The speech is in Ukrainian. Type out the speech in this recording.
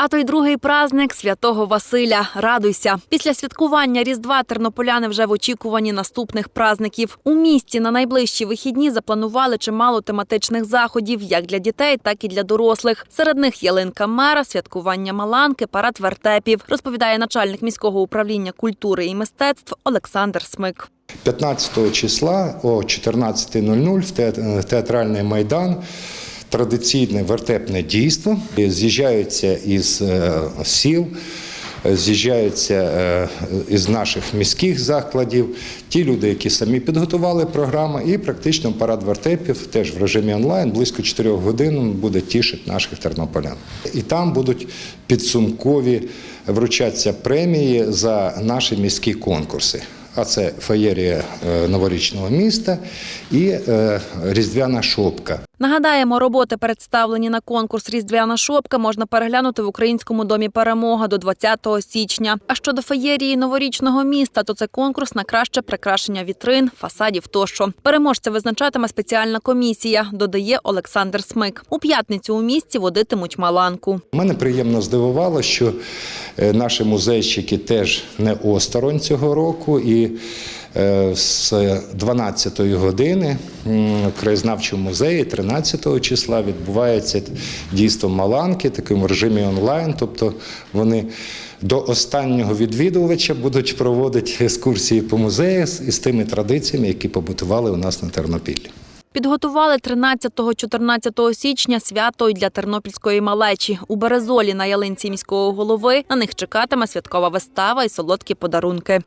А той другий праздник святого Василя. Радуйся. Після святкування Різдва тернополяни вже в очікуванні наступних праздників. У місті на найближчі вихідні запланували чимало тематичних заходів, як для дітей, так і для дорослих. Серед них ялинка мера, святкування маланки, парад вертепів, розповідає начальник міського управління культури і мистецтв Олександр Смик. 15 числа о 14.00 в те- театральний майдан. Традиційне вертепне дійство. З'їжджаються із е, сіл, з'їжджаються е, із наших міських закладів. Ті люди, які самі підготували програму, і практично парад вертепів теж в режимі онлайн близько 4 годин буде тішити наших тернополян. І там будуть підсумкові вручатися премії за наші міські конкурси. А це феєрія е, новорічного міста і різдвяна шопка. Нагадаємо, роботи, представлені на конкурс Різдвяна шопка, можна переглянути в українському домі Перемога до 20 січня. А щодо феєрії новорічного міста, то це конкурс на краще прикрашення вітрин, фасадів тощо. Переможця визначатиме спеціальна комісія, додає Олександр Смик. У п'ятницю у місті водитимуть маланку. Мене приємно здивувало, що е, наші музейщики теж не осторонь цього року. І е, з 12 години краєзнавчому музеї 13 числа відбувається дійство Маланки, таким в режимі онлайн. Тобто вони до останнього відвідувача будуть проводити екскурсії по музею із тими традиціями, які побутували у нас на Тернопіллі. Підготували 13-14 січня свято й для тернопільської малечі. У Березолі на ялинці міського голови на них чекатиме святкова вистава і солодкі подарунки.